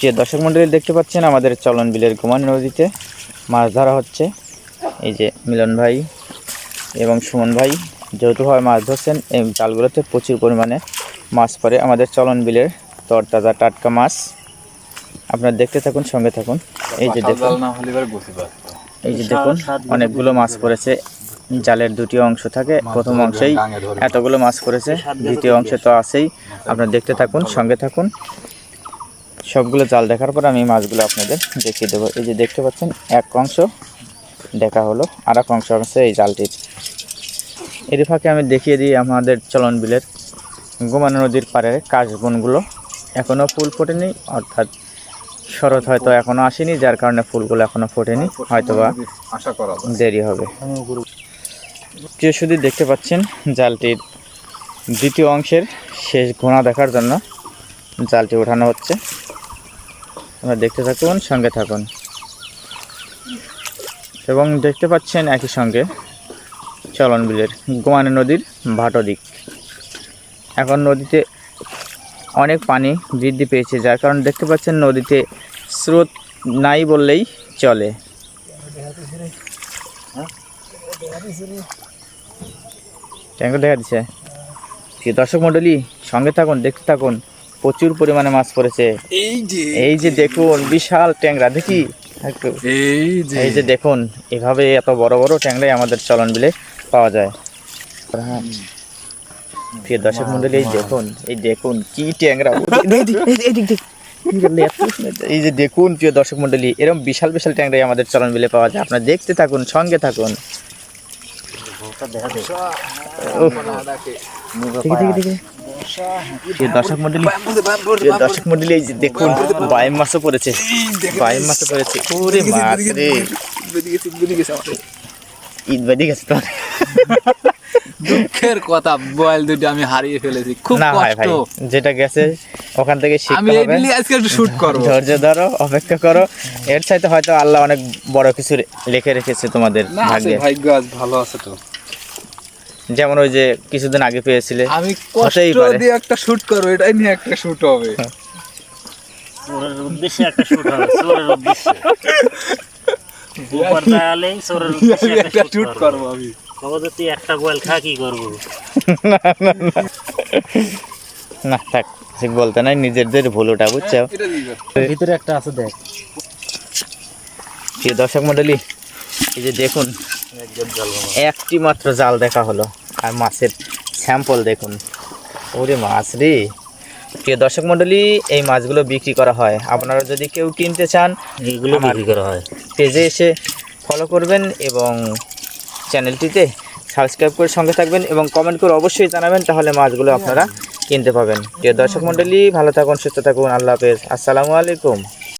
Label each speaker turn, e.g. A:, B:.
A: যে দর্শক মন্ডলী দেখতে পাচ্ছেন আমাদের চলন বিলের গুমান নদীতে মাছ ধরা হচ্ছে। এই যে মিলন ভাই এবং সুমন ভাই যৌথভাবে মাছ ধরছেন এই জালগুলোতে প্রচুর পরিমাণে মাছ পড়ে। আমাদের চলন বিলের তরতাজা টাটকা মাছ। আপনারা দেখতে থাকুন সঙ্গে থাকুন। এই যে দেখুন এই যে দেখুন অনেকগুলো মাছ পড়েছে। জালের দুটি অংশ থাকে। প্রথম অংশেই এতগুলো মাছ পড়েছে। দ্বিতীয় অংশে তো আছেই। আপনারা দেখতে থাকুন সঙ্গে থাকুন। সবগুলো জাল দেখার পর আমি মাছগুলো আপনাদের দেখিয়ে দেবো। এই যে দেখতে পাচ্ছেন এক অংশ দেখা হলো আর এক অংশ আছে এই জালটির। এর ফাঁকে আমি দেখিয়ে দিই আমাদের চলন বিলের গোমানা নদীর পাড়ের কাশবনগুলো। এখনও ফুল ফোটেনি অর্থাৎ শরৎ হয়তো এখনও আসেনি যার কারণে ফুলগুলো এখনও ফোটেনি হয়তোবা
B: আশা করা
A: দেরি হবে। প্রিয় শুধু দেখতে পাচ্ছেন জালটির দ্বিতীয় অংশের শেষ ঘোড়া দেখার জন্য জালটি ওঠানো হচ্ছে। আপনারা দেখতে থাকুন, সঙ্গে থাকুন। এবং দেখতে পাচ্ছেন একই সঙ্গে চলন বিলের গোয়ানা নদীর ভাটো দিক। এখন নদীতে অনেক পানি বৃদ্ধি পেয়েছে, যার কারণে দেখতে পাচ্ছেন নদীতে স্রোত নাই বললেই চলে। ট্যাঙ্ক দেখা দিচ্ছে কি দর্শক মণ্ডলী সঙ্গে থাকুন দেখতে থাকুন। প্রচুর পরিমাণে মাছ পড়েছে।
B: এই যে।
A: এই যে দেখুন বিশাল ট্যাংরা দেখি?
B: এই যে।
A: এই যে দেখুন এভাবে এত বড় বড় ট্যাংরাই আমাদের চলন বিলে পাওয়া যায়। হ্যাঁ। প্রিয় দর্শক মন্ডলী এই দেখুন এই দেখুন কি ট্যাংরা। এই যে দেখুন প্রিয় দর্শক মন্ডলী এরকম বিশাল বিশাল ট্যাংরাই আমাদের চলন বিলে পাওয়া যায়। আপনারা দেখতে থাকুন সঙ্গে থাকুন উফ, দেখি দেখি দেখি প্রিয় দর্শক মন্ডলী দর্শক মন্ডলী এই দেখুন বাইম মাছও পড়েছে। বাইম মাছও পড়েছে। ওরে মাছ রে ঈদ বাদি গেছে তো?
B: দুঃখের কথা বয়েল দুটি আমি হারিয়ে ফেলেছি। খুব
A: না ভাই
B: কষ্ট।
A: ভাই যেটা গেছে ওখান থেকে
B: আমি আজকে একটু শুট করব।
A: ধৈর্য ধরো অপেক্ষা করো। এর চাইতে হয়তো আল্লাহ অনেক বড় কিছু লিখে রেখেছে তোমাদের ভাগ্যে।
B: ভাগ্য আজ ভালো আছে তো।
A: যেমন ওই যে কিছুদিন আগে পেয়েছিলে
B: আমি কষ্ট। দিয়ে একটা শুট করব এটাই নিয়ে একটা শুট হবে।
C: চোরের উদ্দেশ্যে একটা শুট হবে চোরের উদ্দেশ্যে। উপর দেয়ালে চোরের উদ্দেশ্যে একটা
B: একটা
C: শুট
B: শুট
C: করব।
B: করব আমি।
C: খবর তুই একটা গোয়াল খা কি করব?
A: না থাক ঠিক বলতে নাই নিজেদের ভুল ওটা বুঝছ
C: ভিতরে একটা আছে দেখ।
A: দর্শক মন্ডলী এই যে দেখুন একটি মাত্র জাল দেখা হলো। আর মাছের স্যাম্পল দেখুন। ওরে মাছ রে। প্রিয় দর্শক মন্ডলী এই মাছগুলো বিক্রি করা হয়। আপনারা যদি কেউ কিনতে চান
C: এইগুলো বিক্রি করা হয়।
A: পেজে এসে ফলো করবেন এবং চ্যানেলটিতে সাবস্ক্রাইব করে সঙ্গে থাকবেন এবং কমেন্ট করে অবশ্যই জানাবেন তাহলে মাছগুলো আপনারা কিনতে পাবেন। প্রিয় দর্শক মন্ডলী ভালো থাকুন সুস্থ থাকুন আল্লাহ হাফেজ। আসসালামু আলাইকুম।